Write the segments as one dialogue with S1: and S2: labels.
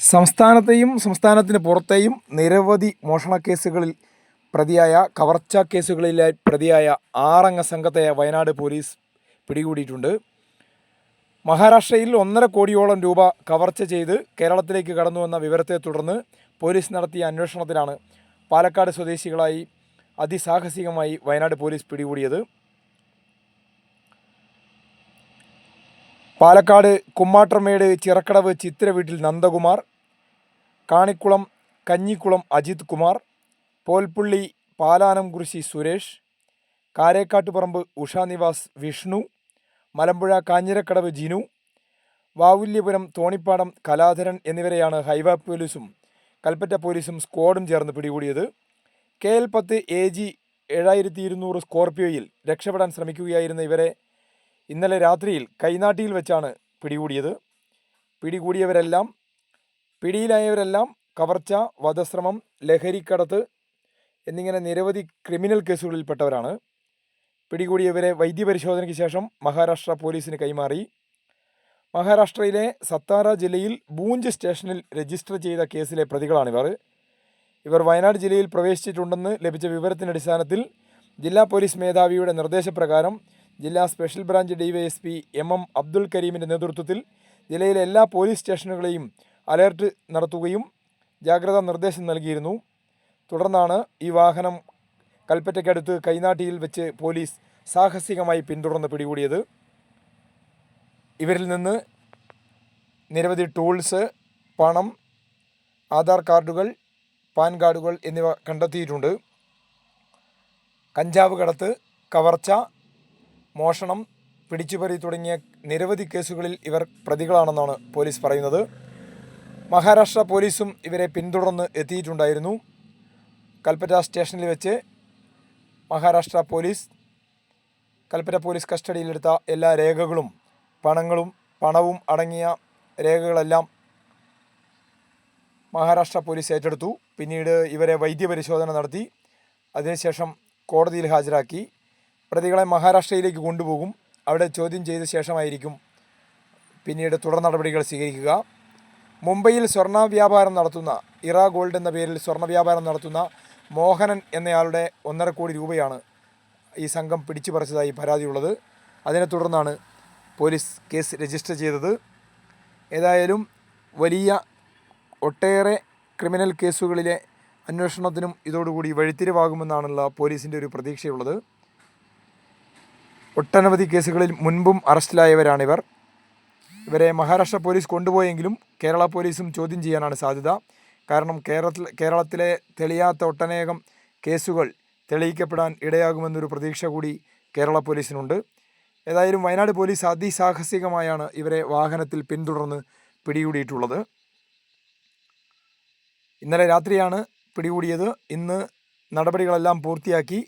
S1: സംസ്ഥാനത്തെയും സംസ്ഥാനത്തിന് പുറത്തെയും നിരവധി മോഷണ കേസുകളിൽ പ്രതിയായ കവർച്ച കേസുകളിലെ പ്രതിയായ ആറംഗ സംഘത്തെ വയനാട് പോലീസ് പിടികൂടിയിട്ടുണ്ട്. മഹാരാഷ്ട്രയിൽ ഒന്നര കോടിയോളം രൂപ കവർച്ച ചെയ്ത് കേരളത്തിലേക്ക് കടന്നുവന്ന വിവരത്തെ തുടർന്ന് പോലീസ് നടത്തിയ അന്വേഷണത്തിലാണ് പാലക്കാട് സ്വദേശികളായി അതിസാഹസികമായി വയനാട് പോലീസ് പിടികൂടിയത്. പാലക്കാട് കുമ്മാട്ടർമേട് ചിറക്കടവ് ചിത്തിര വീട്ടിൽ നന്ദകുമാർ കാണിക്കുളം കഞ്ഞിക്കുളം അജിത് കുമാർ പോൽപ്പുള്ളി പാലാനംകുറിശി സുരേഷ് കാരേക്കാട്ടുപറമ്പ് ഉഷാനിവാസ് വിഷ്ണു മലമ്പുഴ കാഞ്ഞിരക്കടവ് ജിനു വാവുല്യപുരം തോണിപ്പാടം കലാധരൻ എന്നിവരെയാണ് ഹൈവ പോലീസും കൽപ്പറ്റ പോലീസും സ്ക്വാഡും ചേർന്ന് പിടികൂടിയത്. കെ എൽ പത്ത് എ ജി ഏഴായിരത്തി ഇരുന്നൂറ് സ്കോർപിയോയിൽ രക്ഷപ്പെടാൻ ശ്രമിക്കുകയായിരുന്ന ഇവരെ ഇന്നലെ രാത്രിയിൽ കൈനാട്ടിയിൽ വെച്ചാണ് പിടികൂടിയത്. പിടികൂടിയവരെല്ലാം പിടിയിലായവരെല്ലാം കവർച്ച വധശ്രമം ലഹരിക്കടത്ത് എന്നിങ്ങനെ നിരവധി ക്രിമിനൽ കേസുകളിൽപ്പെട്ടവരാണ്. പിടികൂടിയവരെ വൈദ്യപരിശോധനയ്ക്ക് ശേഷം മഹാരാഷ്ട്ര പോലീസിന് കൈമാറി. മഹാരാഷ്ട്രയിലെ സത്താറ ജില്ലയിൽ ബൂഞ്ച് സ്റ്റേഷനിൽ രജിസ്റ്റർ ചെയ്ത കേസിലെ പ്രതികളാണിവർ. ഇവർ വയനാട് ജില്ലയിൽ പ്രവേശിച്ചിട്ടുണ്ടെന്ന് ലഭിച്ച വിവരത്തിന്റെ അടിസ്ഥാനത്തിൽ ജില്ലാ പോലീസ് മേധാവിയുടെ നിർദ്ദേശപ്രകാരം ജില്ലാ special branch DYSP M M Abdul കരീമിന്റെ നേതൃത്വത്തിൽ ജില്ലയിലെ എല്ലാ പോലീസ് സ്റ്റേഷനുകളെയും അലേർട്ട് നടത്തുകയും ജാഗ്രതാ നിർദ്ദേശം നൽകിയിരുന്നു. തുടർന്നാണ് ഈ വാഹനം കൽപ്പറ്റയ്ക്കടുത്ത് കൈനാട്ടിയിൽ വെച്ച് പോലീസ് സാഹസികമായി പിന്തുടർന്ന് പിടികൂടിയത്. ഇവരിൽ നിന്ന് നിരവധി ടൂൾസ് പണം ആധാർ കാർഡുകൾ പാൻ കാർഡുകൾ എന്നിവ കണ്ടെത്തിയിട്ടുണ്ട്. കഞ്ചാവ് കടത്ത് കവർച്ച മോഷണം പിടിച്ചുപറി തുടങ്ങിയ നിരവധി കേസുകളിൽ ഇവർ പ്രതികളാണെന്നാണ് പോലീസ് പറയുന്നത്. മഹാരാഷ്ട്ര പോലീസും ഇവരെ പിന്തുടർന്ന് എത്തിയിട്ടുണ്ടായിരുന്നു. കൽപ്പറ്റ സ്റ്റേഷനിൽ വെച്ച് മഹാരാഷ്ട്ര പോലീസ് കൽപ്പറ്റ പോലീസ് കസ്റ്റഡിയിലെടുത്ത എല്ലാ രേഖകളും പണങ്ങളും പണവും അടങ്ങിയ രേഖകളെല്ലാം മഹാരാഷ്ട്ര പോലീസ് ഏറ്റെടുത്തു. പിന്നീട് ഇവരെ വൈദ്യപരിശോധന നടത്തി. അതിനുശേഷം കോടതിയിൽ ഹാജരാക്കി. പ്രതികളെ മഹാരാഷ്ട്രയിലേക്ക് കൊണ്ടുപോകും. അവിടെ ചോദ്യം ചെയ്ത ശേഷമായിരിക്കും പിന്നീട് തുടർ നടപടികൾ സ്വീകരിക്കുക. മുംബൈയിൽ സ്വർണ വ്യാപാരം നടത്തുന്ന ഇറ ഗോൾഡ് എന്ന പേരിൽ സ്വർണ വ്യാപാരം നടത്തുന്ന മോഹനൻ എന്നയാളുടെ ഒന്നര കോടി രൂപയാണ് ഈ സംഘം പിടിച്ചു പറിച്ചതായി പരാതിയുള്ളത്. അതിനെ തുടർന്നാണ് പോലീസ് കേസ് രജിസ്റ്റർ ചെയ്തത്. ഏതായാലും വലിയ ഒട്ടേറെ ക്രിമിനൽ കേസുകളിലെ അന്വേഷണത്തിനും ഇതോടുകൂടി വഴിത്തിരിവാകുമെന്നാണുള്ള പോലീസിന്റെ ഒരു പ്രതീക്ഷയുള്ളത്. ഒട്ടനവധി കേസുകളിൽ മുൻപും അറസ്റ്റിലായവരാണിവർ ഇവരെ മഹാരാഷ്ട്ര പോലീസ് കൊണ്ടുപോയെങ്കിലും കേരള പോലീസും ചോദ്യം ചെയ്യാനാണ് സാധ്യത. കാരണം കേരളത്തിൽ കേരളത്തിലെ തെളിയാത്ത ഒട്ടനേകം കേസുകൾ തെളിയിക്കപ്പെടാൻ ഇടയാകുമെന്നൊരു പ്രതീക്ഷ കൂടി കേരള പോലീസിനുണ്ട്. ഏതായാലും വയനാട് പോലീസ് അതിസാഹസികമായാണ് ഇവരെ വാഹനത്തിൽ പിന്തുടർന്ന് പിടികൂടിയിട്ടുള്ളത്. ഇന്നലെ രാത്രിയാണ് പിടികൂടിയത്. ഇന്ന് നടപടികളെല്ലാം പൂർത്തിയാക്കി.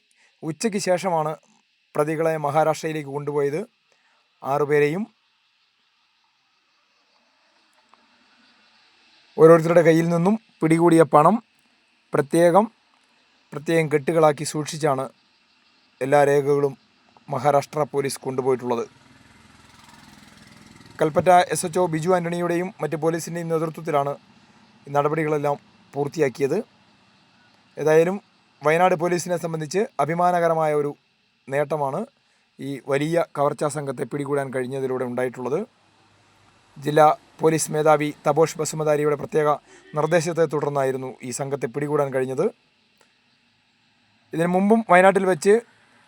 S1: ഉച്ചയ്ക്ക് ശേഷമാണ് പ്രതികളെ മഹാരാഷ്ട്രയിലേക്ക് കൊണ്ടുപോയത് ആറുപേരെയും ഓരോരുത്തരുടെ കയ്യിൽ നിന്നും പിടികൂടിയ പണം പ്രത്യേകം പ്രത്യേകം കെട്ടുകളാക്കി സൂക്ഷിച്ചാണ് എല്ലാ രേഖകളും Maharashtra police കൊണ്ടുപോയിട്ടുള്ളത്. Kalpetta S H O Biju ആന്റണിയുടെയും മറ്റ് പോലീസിന്റെയും നേതൃത്വത്തിലാണ് ഈ നടപടികളെല്ലാം പൂർത്തിയാക്കിയത്. ഏതായാലും വയനാട് പോലീസിനെ സംബന്ധിച്ച് അഭിമാനകരമായ ഒരു നേട്ടമാണ് ഈ വലിയ കവർച്ചാ സംഘത്തെ പിടികൂടാൻ കഴിഞ്ഞതിലൂടെ ഉണ്ടായിട്ടുള്ളത്. ജില്ലാ പോലീസ് മേധാവി തപോഷ് ബസുമതാരിയുടെ പ്രത്യേക നിർദ്ദേശത്തെ തുടർന്നായിരുന്നു ഈ സംഘത്തെ പിടികൂടാൻ കഴിഞ്ഞത്. ഇതിനു മുമ്പും വയനാട്ടിൽ വെച്ച്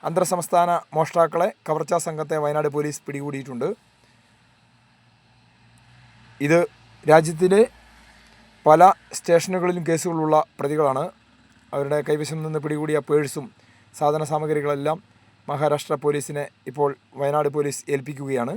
S1: അന്തർ സംസ്ഥാന മോഷ്ടാക്കളെ കവർച്ചാ സംഘത്തെ വയനാട് പോലീസ് പിടികൂടിയിട്ടുണ്ട്. ഇത് രാജ്യത്തിലെ പല സ്റ്റേഷനുകളിലും കേസുകളുള്ള പ്രതികളാണ്. അവരുടെ കൈവശം നിന്ന് പിടികൂടിയ പേഴ്സും സാധന സാമഗ്രികളെല്ലാം മഹാരാഷ്ട്ര പോലീസിനെ ഇപ്പോൾ വയനാട് പോലീസ് ഏൽപ്പിക്കുകയാണ്.